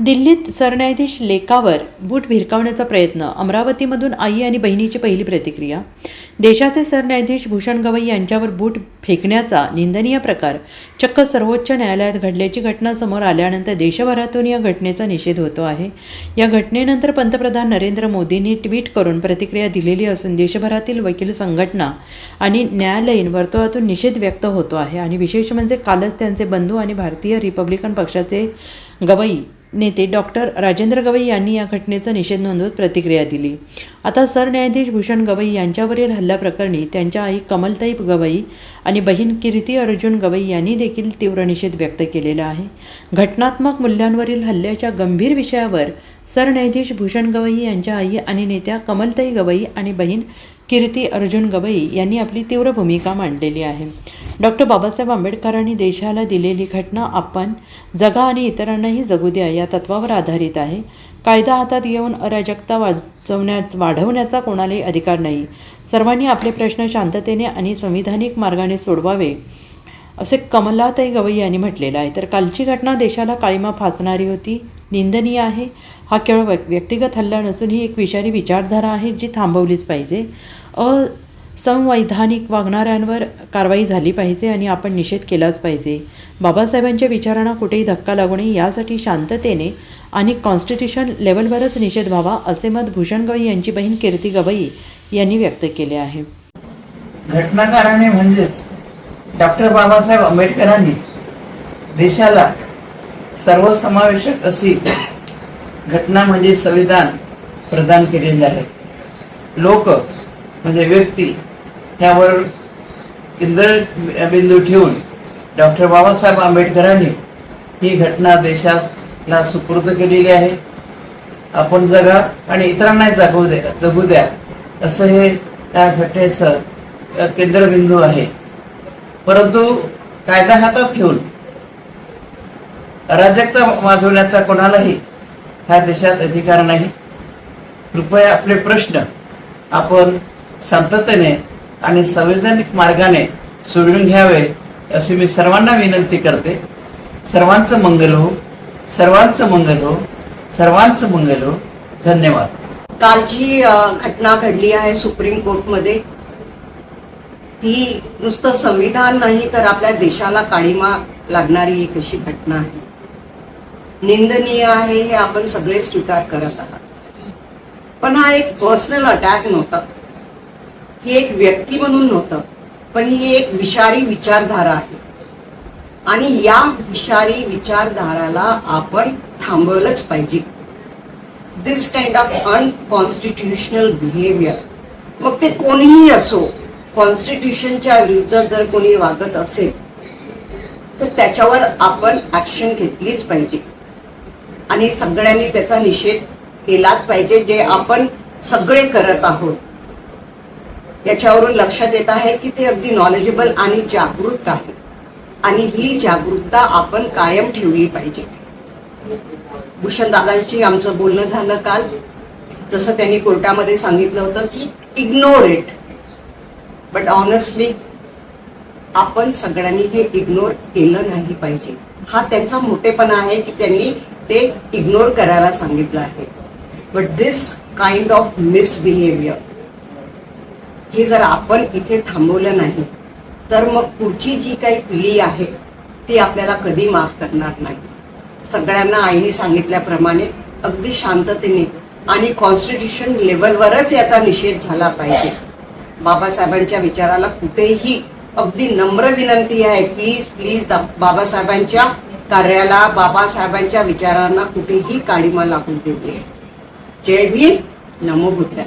दिल्लीत सरन्यायाधीश लेकावर बूट भिरकावण्याचा प्रयत्न अमरावतीमधून आई आणि बहिणीची पहिली प्रतिक्रिया. देशाचे सरन्यायाधीश भूषण गवई यांच्यावर बूट फेकण्याचा निंदनीय प्रकार चक्क सर्वोच्च न्यायालयात घडल्याची घटना समोर आल्यानंतर देशभरातून या घटनेचा निषेध होतो आहे. या घटनेनंतर पंतप्रधान नरेंद्र मोदींनी ट्विट करून प्रतिक्रिया दिलेली असून देशभरातील वकील संघटना आणि न्यायालयीन वर्तुळातून निषेध व्यक्त होतो आहे. आणि विशेष म्हणजे कालच त्यांचे बंधू आणि भारतीय रिपब्लिकन पक्षाचे गवई नेते डॉक्टर राजेंद्र गवई यांनी या घटनेचा निषेध नोंदवत प्रतिक्रिया दिली. आता सरन्यायाधीश भूषण गवई यांच्यावरील हल्ल्याप्रकरणी त्यांच्या आई कमलताई गवई आणि बहीण कीर्ती अर्जुन गवई यांनी देखील तीव्र निषेध व्यक्त केलेला आहे. घटनात्मक मूल्यांवरील हल्ल्याच्या गंभीर विषयावर सरन्यायाधीश भूषण गवई यांच्या आई आणि नेत्या कमलताई गवई आणि बहीण कीर्ती अर्जुन गवई यांनी आपली तीव्र भूमिका मांडलेली आहे. डॉक्टर बाबासाहेब आंबेडकरांनी देशाला दिलेली घटना आपण जगा आणि इतरांनाही जगू द्या या तत्वावर आधारित आहे. कायदा हातात घेऊन अराजकता वाचवण्यात वाढवण्याचा कोणालाही अधिकार नाही. सर्वांनी आपले प्रश्न शांततेने आणि संविधानिक मार्गाने सोडवावे असे कमलाताई गवई यांनी म्हटलेलं आहे. तर कालची घटना देशाला काळीमा फासणारी होती निंदनीय आहे. हा केवळ व्यक्तिगत हल्ला नसून ही एक विषारी विचारधारा आहे जी थांबवलीच पाहिजे. अ संवैधानिक वागणाऱ्यांवर कारवाई झाली पाहिजे आणि आपण निषेध केलाच पाहिजे. बाबासाहेबांच्या विचारांना कुठेही धक्का लागू नये यासाठी शांततेने आणि कॉन्स्टिट्यूशन लेवलवरच निषेध व्हावा असे मत भूषण गवई यांची बहीण कीर्ती गवई यांनी व्यक्त केले आहे. घटनाकाराने म्हणजेच डॉक्टर बाबासाहेब आंबेडकरांनी देशाला सर्वसमावेशक अशी घटना म्हणजे संविधान प्रदान केलेले आहे. लोक म्हणजे व्यक्ती यावर केंद्रबिंदू ठेवून डॉक्टर बाबासाहेब आंबेडकरांनी ही घटना देशाला सुपूर्द केलेली आहे. आपण जगा आणि इतरांनाही जगू द्या जगू द्या. असं हे त्या घटनेचं केंद्रबिंदू आहे. परंतु कायदा हातात घेऊन अराजकता माजवण्याचा कोणालाही ह्या देशात अधिकार नाही. कृपया आपले प्रश्न आपण शांततेने आणि संवैधानिक मार्गाने सोडून घ्यावे अशी मी सर्वांना विनंती करते. सर्वांचं मंगल हो सर्वांचं मंगल हो सर्वांचं मंगल हो. धन्यवाद. काल जी घटना घडली आहे सुप्रीम कोर्टमध्ये ती नुसतं संविधान नाही तर आपल्या देशाला काळीमा लागणारी एक अशी घटना आहे? निंदनीय आहे हे आपण सगळे स्वीकार करत आहात. पण हा एक पर्सनल अटॅक नव्हता. ही एक व्यक्ती म्हणून नव्हतं पण ही एक विषारी विचारधारा आहे. आणि या विषारी विचारधाराला आपण थांबवलंच पाहिजे. This kind of unconstitutional behaviour मग ते कोणीही असो कॉन्स्टिट्यूशनच्या विरुद्ध जर कोणी वागत असेल तर त्याच्यावर आपण ॲक्शन घेतलीच पाहिजे. आणि सगळ्यांनी त्याचा निषेध केलाच पाहिजे जे आपण सगळे करत आहोत. याच्यावरून लक्षात येत आहे की ते अगदी नॉलेजेबल आणि जागृत आहे. आणि ही जागरूकता आपण कायम ठेवली पाहिजे. भूषण दादांशी आमचं बोलणं झालं काल. जसं त्यांनी कोर्टामध्ये सांगितलं होतं की इग्नोर इट बट ऑनेस्टली आपण सगळ्यांनी हे इग्नोर केलं नाही पाहिजे. हा त्यांचा मोठेपणा आहे की त्यांनी ते इग्नोर करायला सांगितलं आहे. But this kind of misbehaviour हे जर आपण इथे थांबवलं नाही तर मग पुढची जी काही पिढी आहे ती आपल्याला कधी माफ करणार नाही. सगळ्यांना आईने सांगितल्याप्रमाणे अगदी शांततेने आणि कॉन्स्टिट्यूशन लेवलवरच याचा निषेध झाला पाहिजे. बाबासाहेबांच्या विचाराला कुठेही अगदी नम्र विनंती आहे प्लीज प्लीज बाबासाहेबांच्या कार्याला बाबासाहेबांच्या विचारांना कुठेही काळीमा लागून दिली आहे जय भीम नमो बुद्धाय.